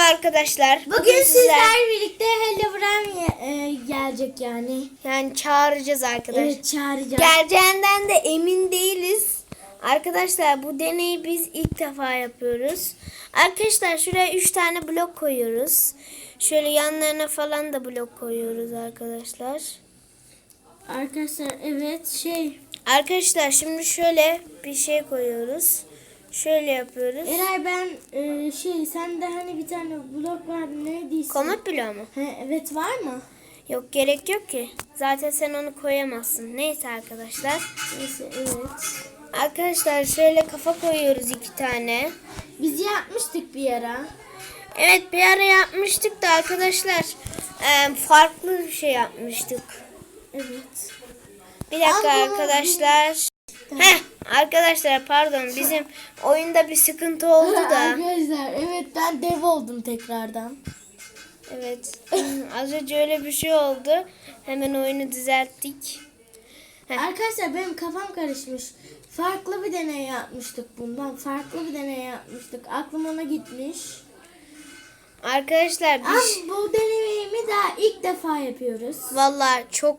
arkadaşlar. Bugün sizler birlikte Hello Brem e, gelecek yani. yani çağıracağız arkadaşlar. Evet çağıracağız. Geleceğinden de emin değiliz. Arkadaşlar bu deneyi biz ilk defa yapıyoruz. Arkadaşlar şuraya 3 tane blok koyuyoruz. Şöyle yanlarına falan da blok koyuyoruz arkadaşlar. Arkadaşlar evet şey. Arkadaşlar şimdi şöyle bir şey koyuyoruz. Şöyle yapıyoruz. Eray ben e, şey sende hani bir tane blok var neredeyse. Komut bloğu mu? He, evet var mı? Yok gerek yok ki. Zaten sen onu koyamazsın. Neyse arkadaşlar. Neyse evet. Arkadaşlar şöyle kafa koyuyoruz iki tane. Biz yapmıştık bir ara. Evet bir ara yapmıştık da arkadaşlar e, farklı bir şey yapmıştık. Evet. Bir dakika Ama- arkadaşlar. Heh arkadaşlar pardon bizim oyunda bir sıkıntı oldu da. Arkadaşlar evet ben dev oldum tekrardan. Evet az önce öyle bir şey oldu. Hemen oyunu düzelttik. Heh. Arkadaşlar benim kafam karışmış. Farklı bir deney yapmıştık bundan. Farklı bir deney yapmıştık. Aklım ona gitmiş. Arkadaşlar Ama biz bu deneyimi daha ilk defa yapıyoruz. valla çok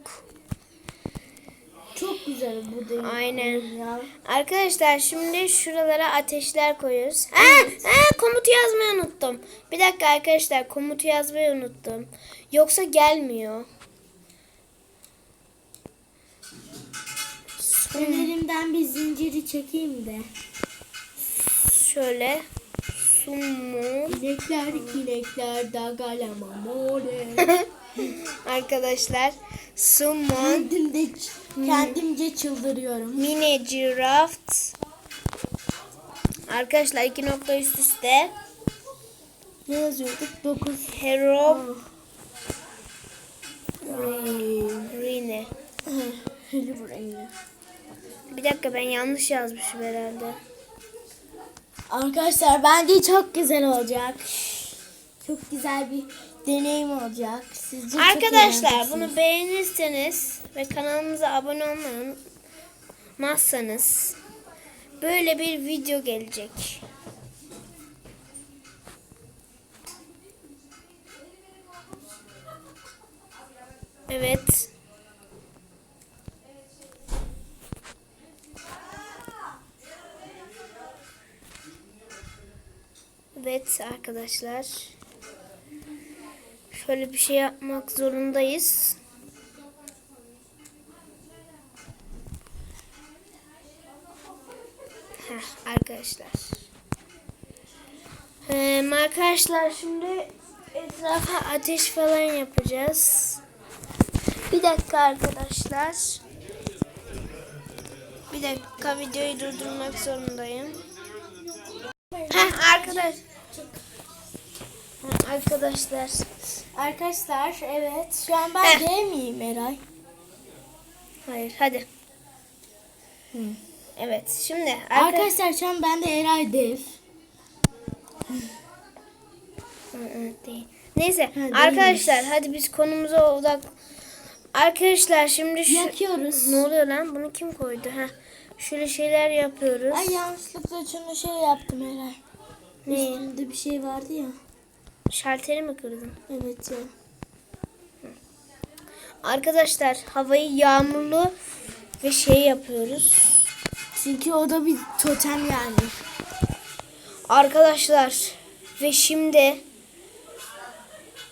Çok güzel bu deney. Aynen. Ya. Arkadaşlar şimdi şuralara ateşler koyuyoruz. Ha, ha, komutu yazmayı unuttum. Bir dakika arkadaşlar komutu yazmayı unuttum. Yoksa gelmiyor. Ben elimden bir zinciri çekeyim de. Şöyle İnekler inekler dagalama more. arkadaşlar summon Kendimde, kendimce çıldırıyorum. mini giraft Arkadaşlar iki nokta üst üste Ne yazıyorduk? 9. hero Rine. Hadi buraya. Bir dakika ben yanlış yazmışım herhalde. Arkadaşlar bence çok güzel olacak. Çok güzel bir deneyim olacak. Sizce Arkadaşlar bunu beğenirseniz ve kanalımıza abone olmayı unutmazsanız böyle bir video gelecek. Evet. Evet arkadaşlar. Şöyle bir şey yapmak zorundayız. Heh, arkadaşlar. Ee, arkadaşlar şimdi etrafa ateş falan yapacağız. Bir dakika arkadaşlar. Bir dakika videoyu durdurmak zorundayım. Heh, arkadaş. Arkadaşlar. Arkadaşlar evet. Şu an ben Heh. D miyim Eray? Hayır hadi. Evet şimdi arkadaşlar. Arkadaşlar şu an ben de Eray dev. değil. Neyse değilmiş. arkadaşlar hadi biz konumuza odak. Arkadaşlar şimdi şu... Yakıyoruz. Ne oluyor lan? Bunu kim koydu? Heh. Şöyle şeyler yapıyoruz. Ay yanlışlıkla şunu şey yaptım Eray. Ne? Üstünde bir şey vardı ya. Şalteri mi kırdın? Evet ya. Arkadaşlar havayı yağmurlu ve şey yapıyoruz. Çünkü o da bir totem yani. Arkadaşlar ve şimdi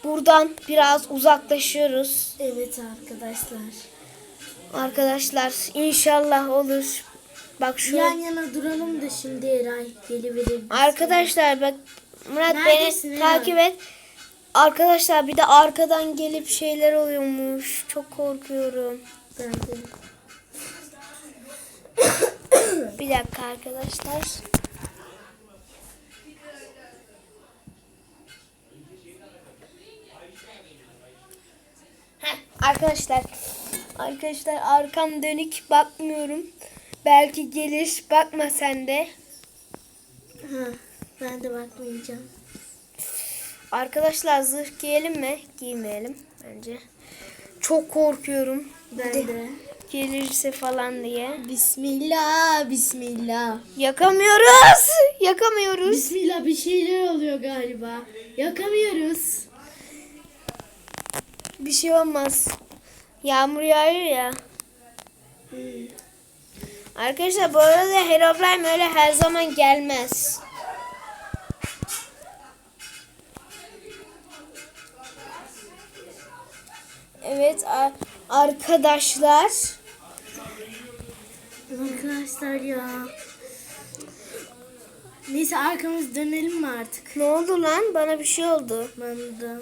buradan biraz uzaklaşıyoruz. Evet arkadaşlar. Arkadaşlar inşallah olur. Bak şu Yan yana duralım da şimdi Eray geliverir. Arkadaşlar bak Murat Neredesin beni takip et. Arkadaşlar bir de arkadan gelip şeyler oluyormuş. Çok korkuyorum. Ben de. Bir dakika arkadaşlar. Heh, arkadaşlar. Arkadaşlar arkam dönük bakmıyorum. Belki gelir. Bakma sen de. Ha, ben de bakmayacağım. Arkadaşlar zırh giyelim mi? Giymeyelim bence. Çok korkuyorum. Ben de. gelirse falan diye. Bismillah, bismillah. Yakamıyoruz. Yakamıyoruz. Bismillah bir şeyler oluyor galiba. Yakamıyoruz. Bir şey olmaz. Yağmur yağıyor ya. Hmm. Arkadaşlar bu arada Herobrine öyle her zaman gelmez. Evet arkadaşlar. Arkadaşlar ya. Neyse arkamız dönelim mi artık? Ne oldu lan? Bana bir şey oldu. Ben de.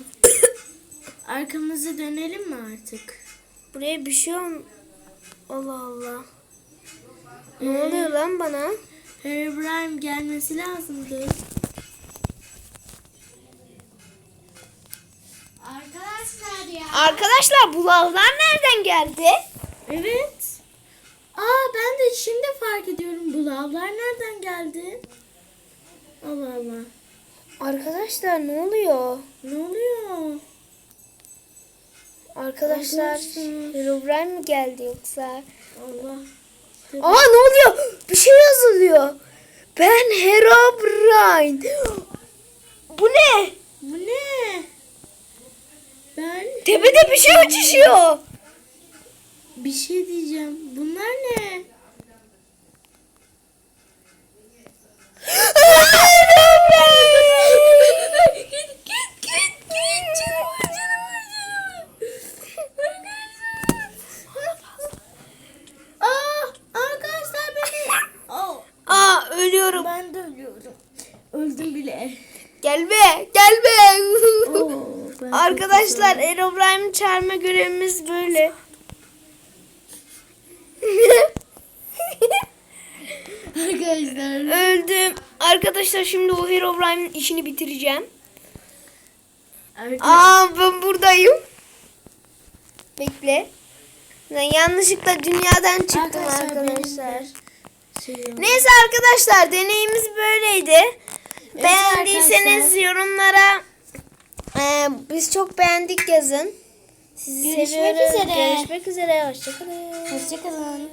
Arkamızı dönelim mi artık? Buraya bir şey ol... Allah Allah. Ne oluyor lan bana? Herobrine gelmesi lazımdı. Arkadaşlar bu lavlar nereden geldi? Evet. Aa ben de şimdi fark ediyorum bu lavlar nereden geldi? Allah Allah. Arkadaşlar ne oluyor? Ne oluyor? Arkadaşlar. Herobrine mi geldi yoksa? Allah. Aa ne oluyor? Bir şey yazılıyor. Ben Herobrine. Bu ne? Bu ne? Ben Tepede bir şey uçuşuyor. bir şey diyeceğim. Bunlar ne? Aa ölüyorum. ben de ölüyorum. Öldüm bile. Gelme gelme. Oo, Arkadaşlar Herobrine'i çağırma görevimiz böyle. Arkadaşlar. Öldüm. Arkadaşlar şimdi o Herobrine'in işini bitireceğim. Arkadaşlar. Aa ben buradayım. Bekle. Ben yanlışlıkla dünyadan çıktım Arkadaşlar, arkadaşlar. Şey. Neyse arkadaşlar deneyimiz böyleydi. Beğendiyseniz arkadaşlar. yorumlara e, biz çok beğendik yazın. Sizi Görüşmek seviyoruz. üzere. Görüşmek üzere. Hoşçakalın. Hoşçakalın.